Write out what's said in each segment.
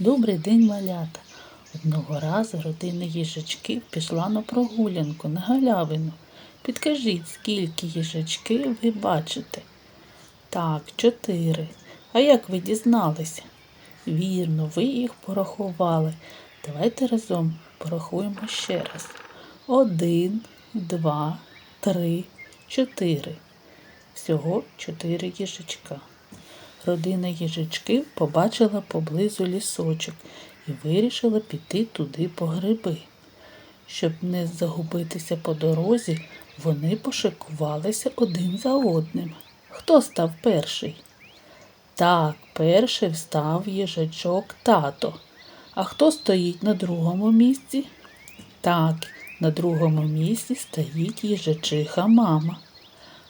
Добрий день, малята. Одного разу родина їжачків пішла на прогулянку на галявину. Підкажіть, скільки їжачків ви бачите? Так, чотири. А як ви дізналися? Вірно, ви їх порахували. Давайте разом порахуємо ще раз. Один, два, три, чотири. Всього чотири їжачка. Родина їжачків побачила поблизу лісочок і вирішила піти туди по гриби. Щоб не загубитися по дорозі, вони пошикувалися один за одним. Хто став перший? Так, перший встав їжачок тато. А хто стоїть на другому місці? Так, на другому місці стоїть їжачиха мама.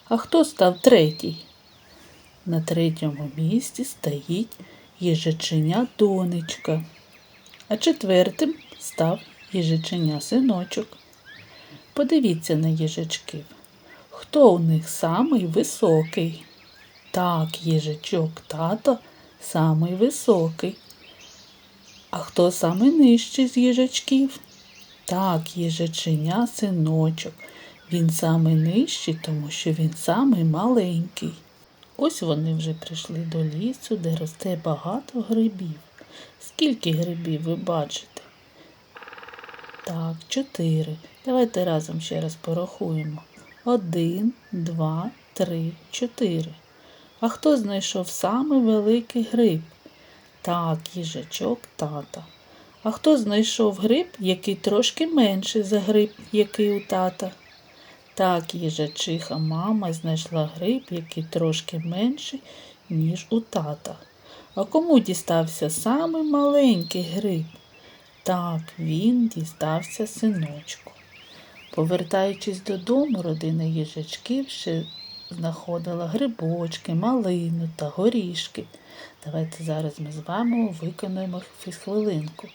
А хто став третій? На третьому місці стоїть їжаченя донечка, а четвертим став їжаченя синочок. Подивіться на їжачків. Хто у них самий високий? Так, їжачок тато самий високий. А хто самий нижчий з їжачків? Так, їжаченя синочок. Він самий нижчий, тому що він самий маленький. Ось вони вже прийшли до лісу, де росте багато грибів. Скільки грибів ви бачите? Так, чотири. Давайте разом ще раз порахуємо. Один, два, три, чотири. А хто знайшов самий великий гриб? Так, їжачок тата. А хто знайшов гриб, який трошки менший за гриб, який у тата? Так, їжачиха мама знайшла гриб, який трошки менший, ніж у тата. А кому дістався самий маленький гриб? Так, він дістався синочку. Повертаючись додому, родина їжачків ще знаходила грибочки, малину та горішки. Давайте зараз ми з вами виконаємо хвилинку.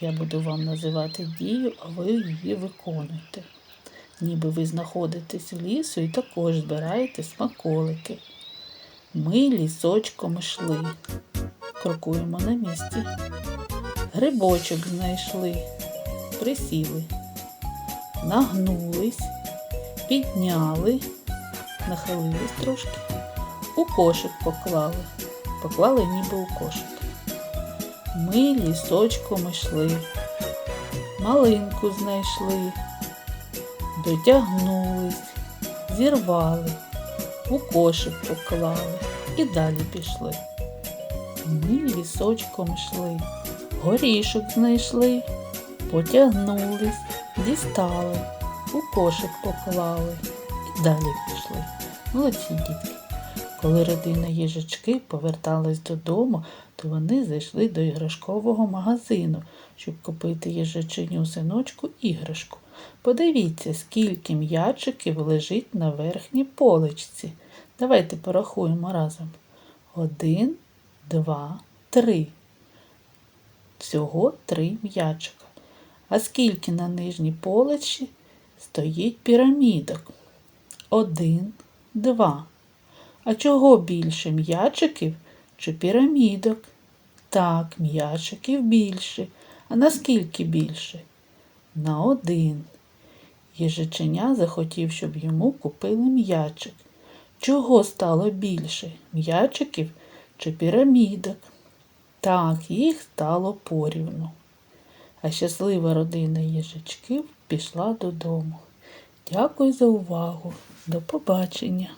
Я буду вам називати дію, а ви її виконуєте ніби ви знаходитесь в лісу і також збираєте смаколики. Ми лісочком йшли, крокуємо на місці. Грибочок знайшли, присіли, нагнулись, підняли, нахилились трошки, у кошик поклали, поклали ніби у кошик. Ми лісочком йшли, малинку знайшли дотягнулись, зірвали, у кошик поклали і далі пішли. Ми лісочком йшли, горішок знайшли, потягнулись, дістали, у кошик поклали і далі пішли. Молодці дітки. Коли родина їжачки поверталась додому, то вони зайшли до іграшкового магазину, щоб купити їжачиню синочку іграшку. Подивіться, скільки м'ячиків лежить на верхній поличці. Давайте порахуємо разом. Один, два, три. Всього три м'ячика. А скільки на нижній поличці стоїть пірамідок? Один, два. А чого більше м'ячиків чи пірамідок? Так, м'ячиків більше. А наскільки більше? На один. Їжаченя захотів, щоб йому купили м'ячик. Чого стало більше? М'ячиків чи пірамідок? Так, їх стало порівну. А щаслива родина їжачків пішла додому. Дякую за увагу. До побачення!